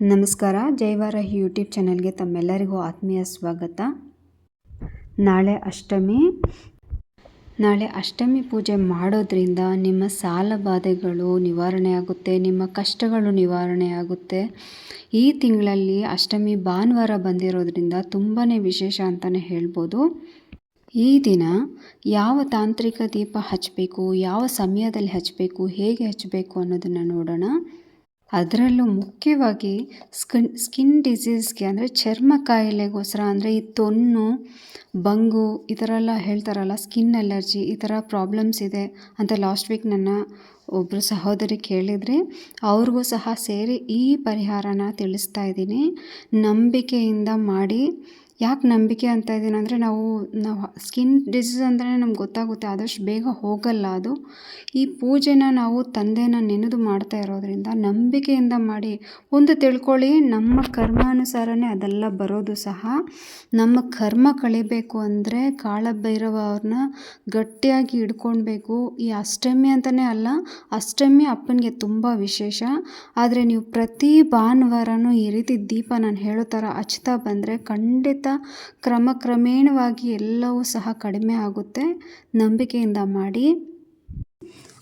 ನಮಸ್ಕಾರ ಜೈವಾರಾಹಿ ಯೂಟ್ಯೂಬ್ ಚಾನಲ್ಗೆ ತಮ್ಮೆಲ್ಲರಿಗೂ ಆತ್ಮೀಯ ಸ್ವಾಗತ. ನಾಳೆ ಅಷ್ಟಮಿ. ನಾಳೆ ಅಷ್ಟಮಿ ಪೂಜೆ ಮಾಡೋದ್ರಿಂದ ನಿಮ್ಮ ಸಾಲ ಬಾಧೆಗಳು ನಿವಾರಣೆ ಆಗುತ್ತೆ ನಿಮ್ಮ ಕಷ್ಟಗಳು ನಿವಾರಣೆ ಆಗುತ್ತೆ ಈ ತಿಂಗಳಲ್ಲಿ ಅಷ್ಟಮಿ ಭಾನುವಾರ ಬಂದಿರೋದ್ರಿಂದ ತುಂಬಾ ವಿಶೇಷ ಅಂತಲೇ ಹೇಳ್ಬೋದು. ಈ ದಿನ ಯಾವ ತಾಂತ್ರಿಕ ದೀಪ ಹಚ್ಚಬೇಕು ಯಾವ ಸಮಯದಲ್ಲಿ ಹಚ್ಚಬೇಕು ಹೇಗೆ ಹಚ್ಚಬೇಕು ಅನ್ನೋದನ್ನು ನೋಡೋಣ. ಅದರಲ್ಲೂ ಮುಖ್ಯವಾಗಿ ಸ್ಕಿನ್ ಸ್ಕಿನ್ ಡಿಸೀಸ್ಗೆ ಅಂದರೆ ಚರ್ಮ ಕಾಯಿಲೆಗೋಸ್ಕರ ಅಂದರೆ ಈ ತೊನ್ನು ಬಂಗು ಈ ಥರ ಎಲ್ಲ ಹೇಳ್ತಾರಲ್ಲ, ಸ್ಕಿನ್ ಅಲರ್ಜಿ ಈ ಥರ ಪ್ರಾಬ್ಲಮ್ಸ್ ಇದೆ ಅಂತ ಲಾಸ್ಟ್ ವೀಕ್ ನನ್ನ ಒಬ್ಬರು ಸಹೋದರಿ ಕೇಳಿದರೆ ಅವ್ರಿಗೂ ಸಹ ಸೇರಿ ಈ ಪರಿಹಾರನ ತಿಳಿಸ್ತಾ ಇದ್ದೀನಿ. ನಂಬಿಕೆಯಿಂದ ಮಾಡಿ ಯಾಕೆ ನಂಬಿಕೆ ಅಂತ ಇದ್ದೀನಿ ಅಂದರೆ ನಾವು ನಾವು ಸ್ಕಿನ್ ಡಿಸೀಸ್ ಅಂದರೆ ನಮ್ಗೆ ಗೊತ್ತಾಗುತ್ತೆ, ಆದಷ್ಟು ಬೇಗ ಹೋಗಲ್ಲ ಅದು. ಈ ಪೂಜೆನ ನಾವು ತಂದೆನ ನೆನೆದು ಮಾಡ್ತಾ ಇರೋದ್ರಿಂದ ನಂಬಿಕೆಯಿಂದ ಮಾಡಿ ಒಂದು ತಿಳ್ಕೊಳ್ಳಿ, ನಮ್ಮ ಕರ್ಮಾನುಸಾರನೇ ಅದೆಲ್ಲ ಬರೋದು ಸಹ. ನಮ್ಮ ಕರ್ಮ ಕಳಿಬೇಕು ಅಂದರೆ ಕಾಳಭೈರವ ಅವ್ರನ್ನ ಗಟ್ಟಿಯಾಗಿ ಹಿಡ್ಕೊಳ್ಬೇಕು ಈ ಅಷ್ಟಮಿ ಅಂತಲೇ ಅಲ್ಲ, ಅಷ್ಟಮಿ ಅಪ್ಪನಿಗೆ ತುಂಬ ವಿಶೇಷ. ಆದರೆ ನೀವು ಪ್ರತಿ ಭಾನುವಾರನೂ ಈ ರೀತಿ ದೀಪ ನಾನು ಹೇಳೋ ಥರ ಹಚ್ತಾ ಬಂದರೆ ಖಂಡಿತ ಕ್ರಮ ಕ್ರಮೇಣವಾಗಿ ಎಲ್ಲವೂ ಸಹ ಕಡಿಮೆ ಆಗುತ್ತೆ. ನಂಬಿಕೆಯಿಂದ ಮಾಡಿ.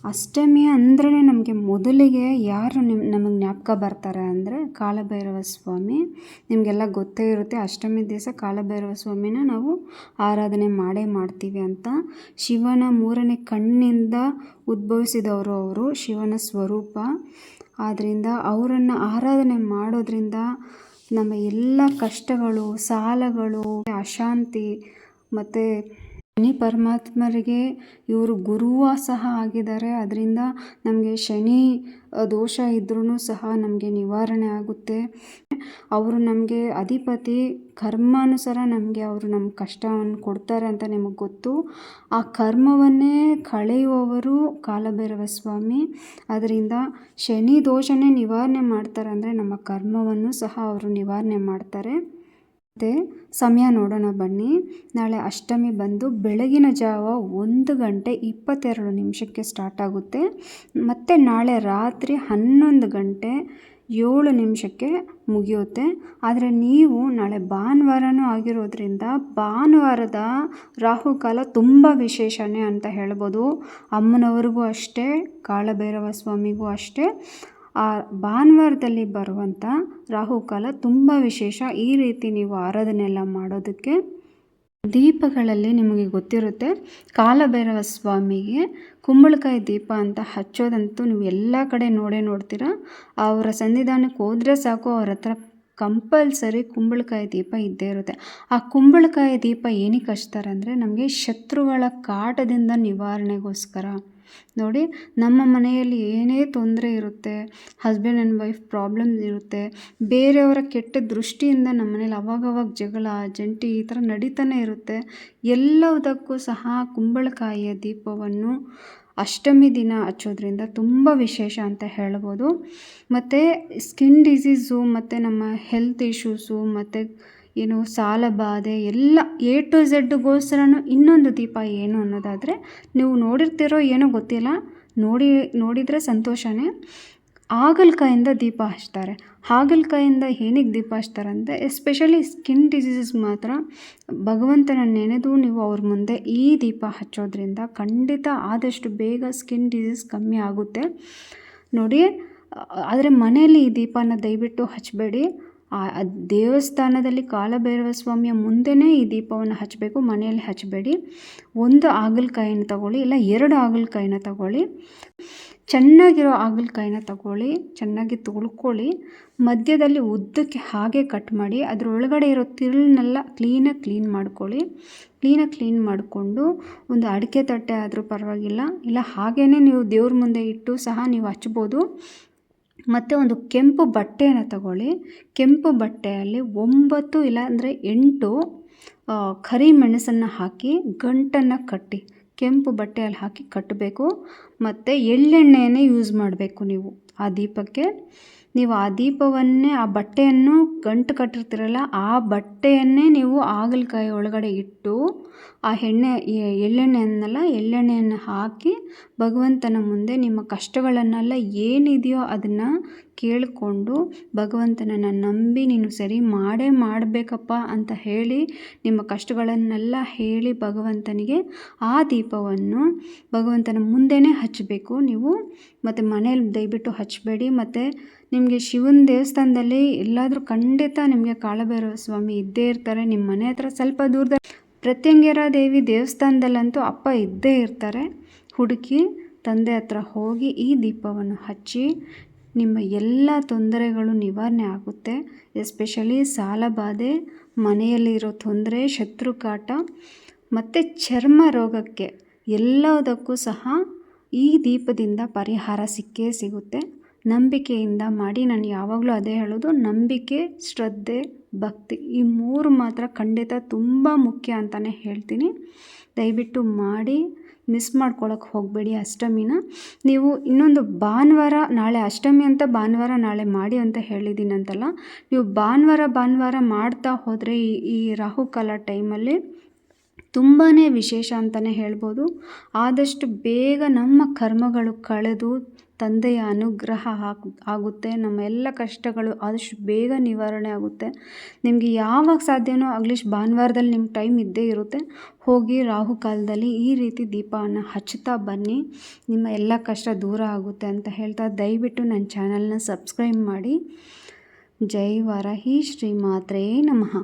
ಅಷ್ಟಮಿ ಅಂದ್ರೆ ನಮಗೆ ಮೊದಲಿಗೆ ಯಾರು ನಿಮ್ಮ ನಮಗೆ ಜ್ಞಾಪಕ ಬರ್ತಾರೆ ಅಂದರೆ ಕಾಲಭೈರವ ಸ್ವಾಮಿ. ನಿಮಗೆಲ್ಲ ಗೊತ್ತೇ ಇರುತ್ತೆ, ಅಷ್ಟಮಿ ದಿವಸ ಕಾಲಭೈರವ ಸ್ವಾಮಿನ ನಾವು ಆರಾಧನೆ ಮಾಡೇ ಮಾಡ್ತೀವಿ ಅಂತ. ಶಿವನ ಮೂರನೇ ಕಣ್ಣಿಂದ ಉದ್ಭವಿಸಿದವರು ಅವರು ಶಿವನ ಸ್ವರೂಪ. ಆದ್ದರಿಂದ ಅವರನ್ನು ಆರಾಧನೆ ಮಾಡೋದ್ರಿಂದ ನಮ್ಮ ಎಲ್ಲ ಕಷ್ಟಗಳು ಸಾಲಗಳು ಅಶಾಂತಿ ಮತ್ತು ಶನಿ ಪರಮಾತ್ಮರಿಗೆ ಇವರು ಗುರುವ ಸಹ ಆಗಿದ್ದಾರೆ. ಅದರಿಂದ ನಮಗೆ ಶನಿ ದೋಷ ಇದ್ರೂ ಸಹ ನಮಗೆ ನಿವಾರಣೆ ಆಗುತ್ತೆ. ಅವರು ನಮಗೆ ಅಧಿಪತಿ, ಕರ್ಮಾನುಸಾರ ನಮಗೆ ಅವರು ನಮ್ಮ ಕಷ್ಟವನ್ನು ಕೊಡ್ತಾರೆ ಅಂತ ನಿಮಗೆ ಗೊತ್ತು. ಆ ಕರ್ಮವನ್ನೇ ಕಳೆಯುವವರು ಕಾಲಭೈರವ ಸ್ವಾಮಿ. ಅದರಿಂದ ಶನಿ ದೋಷನೇ ನಿವಾರಣೆ ಮಾಡ್ತಾರೆ ಅಂದರೆ ನಮ್ಮ ಕರ್ಮವನ್ನು ಸಹ ಅವರು ನಿವಾರಣೆ ಮಾಡ್ತಾರೆ. ಮತ್ತು ಸಮಯ ನೋಡೋಣ ಬನ್ನಿ. ನಾಳೆ ಅಷ್ಟಮಿ ಬಂದು ಬೆಳಗಿನ ಜಾವ ಒಂದು ಗಂಟೆ ಇಪ್ಪತ್ತೆರಡು ನಿಮಿಷಕ್ಕೆ ಸ್ಟಾರ್ಟ್ ಆಗುತ್ತೆ. ಮತ್ತು ನಾಳೆ ರಾತ್ರಿ ಹನ್ನೊಂದು ಗಂಟೆ ಏಳು ನಿಮಿಷಕ್ಕೆ ಮುಗಿಯುತ್ತೆ. ಆದರೆ ನೀವು ನಾಳೆ ಭಾನುವಾರನೂ ಆಗಿರೋದ್ರಿಂದ ಭಾನುವಾರದ ರಾಹುಕಾಲ ತುಂಬ ವಿಶೇಷನೇ ಅಂತ ಹೇಳ್ಬೋದು. ಅಮ್ಮನವ್ರಿಗೂ ಅಷ್ಟೇ, ಕಾಳಭೈರವ ಸ್ವಾಮಿಗೂ ಅಷ್ಟೇ. ಆ ಭಾನುವಾರದಲ್ಲಿ ಬರುವಂಥ ರಾಹುಕಾಲ ತುಂಬ ವಿಶೇಷ. ಈ ರೀತಿ ನೀವು ಆರಾಧನೆ ಎಲ್ಲ ಮಾಡೋದಕ್ಕೆ ದೀಪಗಳಲ್ಲಿ ನಿಮಗೆ ಗೊತ್ತಿರುತ್ತೆ. ಕಾಲಭೈರವ ಸ್ವಾಮಿಗೆ ಕುಂಬಳಕಾಯಿ ದೀಪ ಅಂತ ಹಚ್ಚೋದಂತೂ ನೀವು ಎಲ್ಲ ಕಡೆ ನೋಡೇ ನೋಡ್ತೀರ. ಅವರ ಸನ್ನಿಧಾನಕ್ಕೆ ಹೋದರೆ ಸಾಕು, ಅವ್ರ ಹತ್ರ ಕಂಪಲ್ಸರಿ ಕುಂಬಳಕಾಯಿ ದೀಪ ಇದ್ದೇ ಇರುತ್ತೆ. ಆ ಕುಂಬಳಕಾಯಿ ದೀಪ ಏನಕ್ಕೆ ಹಚ್ತಾರೆ ಅಂದರೆ, ನಮಗೆ ಶತ್ರುಗಳ ಕಾಟದಿಂದ ನಿವಾರಣೆಗೋಸ್ಕರ. ನೋಡಿ, ನಮ್ಮ ಮನೆಯಲ್ಲಿ ಏನೇ ತೊಂದರೆ ಇರುತ್ತೆ ಹಸ್ಬೆಂಡ್ ಆ್ಯಂಡ್ ವೈಫ್ ಪ್ರಾಬ್ಲಮ್ಸ್ ಇರುತ್ತೆ, ಬೇರೆಯವರ ಕೆಟ್ಟ ದೃಷ್ಟಿಯಿಂದ ನಮ್ಮ ಮನೇಲಿ ಅವಾಗವಾಗ ಜಗಳ, ಜಂಟಿ ಈ ಥರ ನಡೀತಾನೆ ಇರುತ್ತೆ. ಎಲ್ಲದಕ್ಕೂ ಸಹ ಕುಂಬಳಕಾಯಿಯ ದೀಪವನ್ನು ಅಷ್ಟಮಿ ದಿನ ಹಚ್ಚೋದ್ರಿಂದ ತುಂಬ ವಿಶೇಷ ಅಂತ ಹೇಳ್ಬೋದು. ಮತ್ತು ಸ್ಕಿನ್ ಡಿಸೀಸು ಮತ್ತು ನಮ್ಮ ಹೆಲ್ತ್ ಇಶ್ಯೂಸು ಮತ್ತು ಏನು ಸಾಲ, ಬಾಧೆ ಎಲ್ಲ ಎ ಟು ಝಡ್ಗೋಸ್ಕರನೂ ಇನ್ನೊಂದು ದೀಪ ಏನು ಅನ್ನೋದಾದರೆ ನೀವು ನೋಡಿರ್ತಿರೋ ಏನೋ ಗೊತ್ತಿಲ್ಲ, ನೋಡಿ, ನೋಡಿದರೆ ಸಂತೋಷನೇ. ಹಾಗಲಕಾಯಿಂದ ದೀಪ ಹಚ್ತಾರೆ. ಹಾಗಲಕಾಯಿಂದ ಏನಕ್ಕೆ ದೀಪ ಹಚ್ತಾರೆ ಅಂದರೆ ಎಸ್ಪೆಷಲಿ ಸ್ಕಿನ್ ಡಿಸೀಸಸ್ ಮಾತ್ರ ಭಗವಂತನ ನೆನೆದು ನೀವು ಅವ್ರ ಮುಂದೆ ಈ ದೀಪ ಹಚ್ಚೋದ್ರಿಂದ ಖಂಡಿತ ಆದಷ್ಟು ಬೇಗ ಸ್ಕಿನ್ ಡಿಸೀಸ್ ಕಮ್ಮಿ ಆಗುತ್ತೆ. ನೋಡಿ ಆದರೆ ಮನೆಯಲ್ಲಿ ಈ ದೀಪನ ದಯವಿಟ್ಟು ಹಚ್ಚಬೇಡಿ ಆ ದೇವಸ್ಥಾನದಲ್ಲಿ ಕಾಲಭೈರವ ಸ್ವಾಮಿಯ ಮುಂದೆನೇ ಈ ದೀಪವನ್ನು ಹಚ್ಚಬೇಕು, ಮನೆಯಲ್ಲಿ ಹಚ್ಚಬೇಡಿ. ಒಂದು ಹಾಗಲಕಾಯಿನ ತಗೊಳ್ಳಿ, ಇಲ್ಲ ಎರಡು ಹಾಗಲಕಾಯಿನ ತಗೊಳ್ಳಿ. ಚೆನ್ನಾಗಿರೋ ಹಾಗಲಕಾಯಿನ ತಗೊಳ್ಳಿ, ಚೆನ್ನಾಗಿ ತೊಳ್ಕೊಳ್ಳಿ. ಮಧ್ಯದಲ್ಲಿ ಉದ್ದಕ್ಕೆ ಹಾಗೆ ಕಟ್ ಮಾಡಿ, ಅದರೊಳಗಡೆ ಇರೋ ತಿರುಳನ್ನೆಲ್ಲ ಕ್ಲೀನಾಗಿ ಕ್ಲೀನ್ ಮಾಡ್ಕೊಳ್ಳಿ. ಕ್ಲೀನಾಗಿ ಕ್ಲೀನ್ ಮಾಡಿಕೊಂಡು ಒಂದು ಅಡಿಕೆ ತಟ್ಟೆ ಆದರೂ ಪರವಾಗಿಲ್ಲ, ಇಲ್ಲ ಹಾಗೇ ನೀವು ದೇವ್ರ ಮುಂದೆ ಇಟ್ಟು ಸಹ ನೀವು ಹಚ್ಬೋದು. ಮತ್ತು ಒಂದು ಕೆಂಪು ಬಟ್ಟೆಯನ್ನು ತಗೊಳ್ಳಿ. ಕೆಂಪು ಬಟ್ಟೆಯಲ್ಲಿ ಒಂಬತ್ತು ಇಲ್ಲಾಂದರೆ ಎಂಟು ಕರಿಮೆಣಸನ್ನು ಹಾಕಿ ಗಂಟನ್ನು ಕಟ್ಟಿ. ಕೆಂಪು ಬಟ್ಟೆಯಲ್ಲಿ ಹಾಕಿ ಕಟ್ಟಬೇಕು ಮತ್ತು ಎಳ್ಳೆಣ್ಣೆಯನ್ನೇ ಯೂಸ್ ಮಾಡಬೇಕು ನೀವು ಆ ದೀಪಕ್ಕೆ. ನೀವು ಆ ದೀಪವನ್ನೇ, ಆ ಬಟ್ಟೆಯನ್ನು ಗಂಟು ಕಟ್ಟಿರ್ತೀರಲ್ಲ, ಆ ಬಟ್ಟೆಯನ್ನೇ ನೀವು ಹಾಗಲಕಾಯಿ ಒಳಗಡೆ ಇಟ್ಟು, ಆ ಎಣ್ಣೆ ಎಳ್ಳೆಣ್ಣೆಯನ್ನೆಲ್ಲ ಎಳ್ಳೆಣ್ಣೆಯನ್ನು ಹಾಕಿ ಭಗವಂತನ ಮುಂದೆ ನಿಮ್ಮ ಕಷ್ಟಗಳನ್ನೆಲ್ಲ ಏನಿದೆಯೋ ಅದನ್ನು ಕೇಳಿಕೊಂಡು ಭಗವಂತನನ್ನು ನಂಬಿ ನೀನು ಸರಿ ಮಾಡೇ ಮಾಡಬೇಕಪ್ಪ ಅಂತ ಹೇಳಿ ನಿಮ್ಮ ಕಷ್ಟಗಳನ್ನೆಲ್ಲ ಹೇಳಿ ಭಗವಂತನಿಗೆ ಆ ದೀಪವನ್ನು ಭಗವಂತನ ಮುಂದೆನೇ ಹಚ್ಚಬೇಕು. ನೀವು ಮತ್ತು ಮನೇಲಿ ದಯವಿಟ್ಟು ಹಚ್ಚಬೇಡಿ. ಮತ್ತು ನಿಮಗೆ ಶಿವನ ದೇವಸ್ಥಾನದಲ್ಲಿ ಎಲ್ಲಾದರೂ ಖಂಡಿತ ನಿಮಗೆ ಕಾಳಭೈರವ ಸ್ವಾಮಿ ಇದ್ದೇ ಇರ್ತಾರೆ. ನಿಮ್ಮ ಮನೆ ಹತ್ರ ಸ್ವಲ್ಪ ದೂರದಲ್ಲಿ ಪ್ರತ್ಯಂಗೇರ ದೇವಿ ದೇವಸ್ಥಾನದಲ್ಲಂತೂ ಅಪ್ಪ ಇದ್ದೇ ಇರ್ತಾರೆ. ಹುಡುಕಿ ತಂದೆ ಹತ್ರ ಹೋಗಿ ಈ ದೀಪವನ್ನು ಹಚ್ಚಿ ನಿಮ್ಮ ಎಲ್ಲ ತೊಂದರೆಗಳು ನಿವಾರಣೆ ಆಗುತ್ತೆ. ಎಸ್ಪೆಷಲಿ ಸಾಲಬಾಧೆ ಮನೆಯಲ್ಲಿರೋ ತೊಂದರೆ ಶತ್ರು ಕಾಟ ಮತ್ತು ಚರ್ಮ ರೋಗಕ್ಕೆ ಎಲ್ಲದಕ್ಕೂ ಸಹ ಈ ದೀಪದಿಂದ ಪರಿಹಾರ ಸಿಕ್ಕೇ ಸಿಗುತ್ತೆ. ನಂಬಿಕೆಯಿಂದ ಮಾಡಿ, ನಾನು ಯಾವಾಗಲೂ ಅದೇ ಹೇಳೋದು, ನಂಬಿಕೆ, ಶ್ರದ್ಧೆ, ಭಕ್ತಿ, ಈ ಮೂರು ಮಾತ್ರ ಖಂಡಿತ ತುಂಬ ಮುಖ್ಯ ಅಂತಲೇ ಹೇಳ್ತೀನಿ. ದಯವಿಟ್ಟು ಮಾಡಿ ಮಿಸ್ ಮಾಡ್ಕೊಳಕ್ಕೆ ಹೋಗಬೇಡಿ ಅಷ್ಟಮಿನ. ನೀವು ಇನ್ನೊಂದು ಭಾನುವಾರ ನಾಳೆ, ಅಷ್ಟಮಿ ಅಂತ ಭಾನುವಾರ ನಾಳೆ ಮಾಡಿ ಅಂತ ಹೇಳಿದ್ದೀನಂತಲ್ಲ, ನೀವು ಭಾನುವಾರ ಭಾನುವಾರ ಮಾಡ್ತಾ ಹೋದರೆ ಈ ಈ ರಾಹುಕಾಲ ಟೈಮಲ್ಲಿ ತುಂಬಾ ವಿಶೇಷ ಅಂತಲೇ ಹೇಳ್ಬೋದು. ಆದಷ್ಟು ಬೇಗ ನಮ್ಮ ಕರ್ಮಗಳು ಕಳೆದು ತಂದೆಯ ಅನುಗ್ರಹ ಆಗುತ್ತೆ. ನಮ್ಮ ಎಲ್ಲ ಕಷ್ಟಗಳು ಆದಷ್ಟು ಬೇಗ ನಿವಾರಣೆ ಆಗುತ್ತೆ. ನಿಮಗೆ ಯಾವಾಗ ಸಾಧ್ಯನೋ ಅಗ್ಲಿಸ್ಟ್ ಭಾನುವಾರದಲ್ಲಿ ನಿಮ್ಮ ಟೈಮ್ ಇದ್ದೇ ಇರುತ್ತೆ. ಹೋಗಿ ರಾಹು ಕಾಲದಲ್ಲಿ ಈ ರೀತಿ ದೀಪವನ್ನು ಹಚ್ಚುತ್ತಾ ಬನ್ನಿ. ನಿಮ್ಮ ಎಲ್ಲ ಕಷ್ಟ ದೂರ ಆಗುತ್ತೆ ಅಂತ ಹೇಳ್ತಾ ದಯವಿಟ್ಟು ನನ್ನ ಚಾನಲ್ನ ಸಬ್ಸ್ಕ್ರೈಬ್ ಮಾಡಿ. ಜೈ ವರಹಿ ಶ್ರೀ ಮಾತ್ರೇ ನಮಃ.